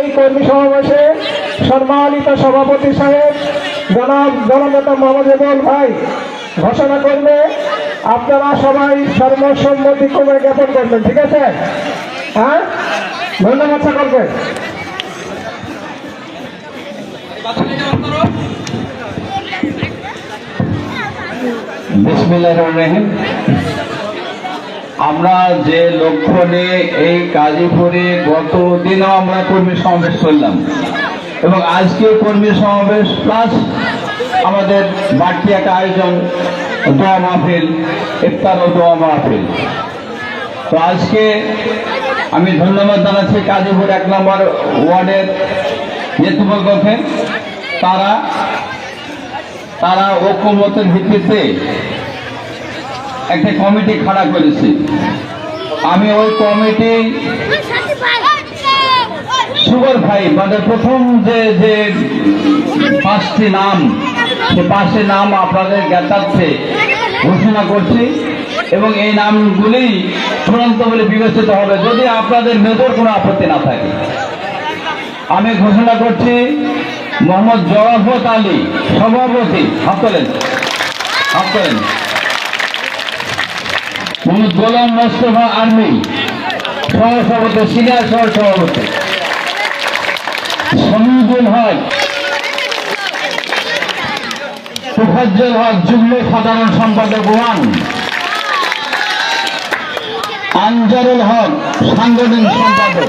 এই কর্মী সমাবেশে সম্মানিত সভাপতি সাহেব, জনাব জননেতা মোহাম্মদ ভাই ঘোষণা করবে। আপনারা সবাই সর্বসম্মতি ক্রমে জ্ঞাপন করবেন, ঠিক আছে? হ্যাঁ? ধন্যবাদ সকলকে। বিসমিল্লাহির রহিম। আমরা যে লক্ষ্য নিয়ে এই কাজীপুরে গত দিনও আমরা কর্মী সমাবেশ করলাম। এবং আজকে কর্মী সমাবেশ প্লাস আমাদের বাড়তি একটা আয়োজন, দোয়া মাহফিল ইফতার ও দোয়া মাহফিল। তো আজকে আমি ধন্যবাদ জানাচ্ছি কাজীপুর এক নম্বর ওয়ার্ডের নেতৃবর্গকে তারা তারা ঐক্যমতের ভিত্তিতে একটা কমিটি খাড়া করেছে। আমি ওই কমিটি সুগার ভাই মানে প্রথম যে যে পাঁচটি নাম, সে পাঁচটি নাম আপনাদের জ্ঞাতার্থে ঘোষণা করছি এবং এই নামগুলি চূড়ান্ত বলে বিবেচিত হবে যদি আপনাদের মেজর কোনো আপত্তি না থাকে। আমি ঘোষণা করছি, মোহাম্মদ জওয়াফত আলী সভাপতি, হাত তোলেন হাত তোলেন। মোহাম্মদ গোলাম মোস্তফা আর্মি সহসভাপতি, সিনিয়র সহ সভাপতি সমীদুল হক হক যুগ্ম সাধারণ সম্পাদক ওয়ান। আনজারুল হক, সাংগঠনিক সম্পাদক।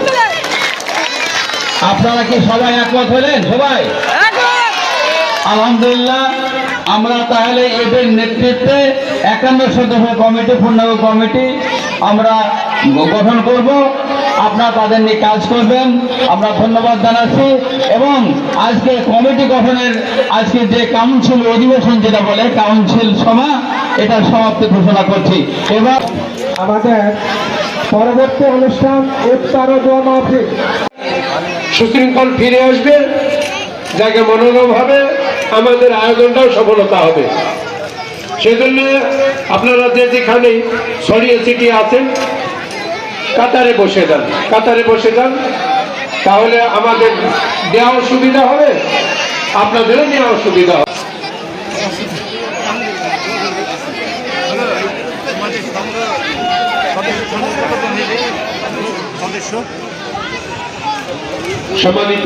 আপনারা কি সবাই একমত হলেন? সবাই? আলহামদুলিল্লাহ, আমরা তাহলে এদের নেতৃত্বে একান্ন সদস্য কমিটি, পূর্ণাঙ্গ কমিটি আমরা গঠন করব। আপনারা তাদের নিয়ে কাজ করবেন। আমরা ধন্যবাদ জানাচ্ছি এবং আজকে কমিটি গঠনের আজকে যে কাউন্সিল অধিবেশন যেটা বলে, কাউন্সিল সভা, এটা সমাপ্তি ঘোষণা করছি। এবার আমাদের পরবর্তী অনুষ্ঠান মাহফিল সুশৃঙ্খল ফিরে আসবে। যাকে মনোরম হবে আমাদের আয়োজনটাও সফলতা হবে। সেজন্য আপনারা যে যেখানে ছড়িয়ে ছিটিয়ে আছেন, কাতারে বসে যান, কাতারে বসে যান। তাহলে আমাদের দেওয়ার সুবিধা হবে, আপনাদেরও নেওয়ার সুবিধা হবে। সম্মানিত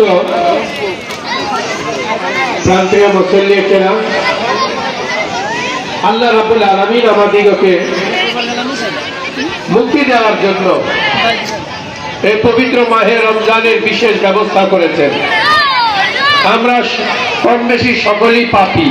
প্রান্তীয় মুসল্লিয়েরা আল্লাহ রাবুল আলমিন আমাদিগকে মুক্তি দেওয়ার জন্য এই পবিত্র মাহে রমজানের বিশেষ ব্যবস্থা করেছেন। আমরা কম বেশি সকলেই পাপি।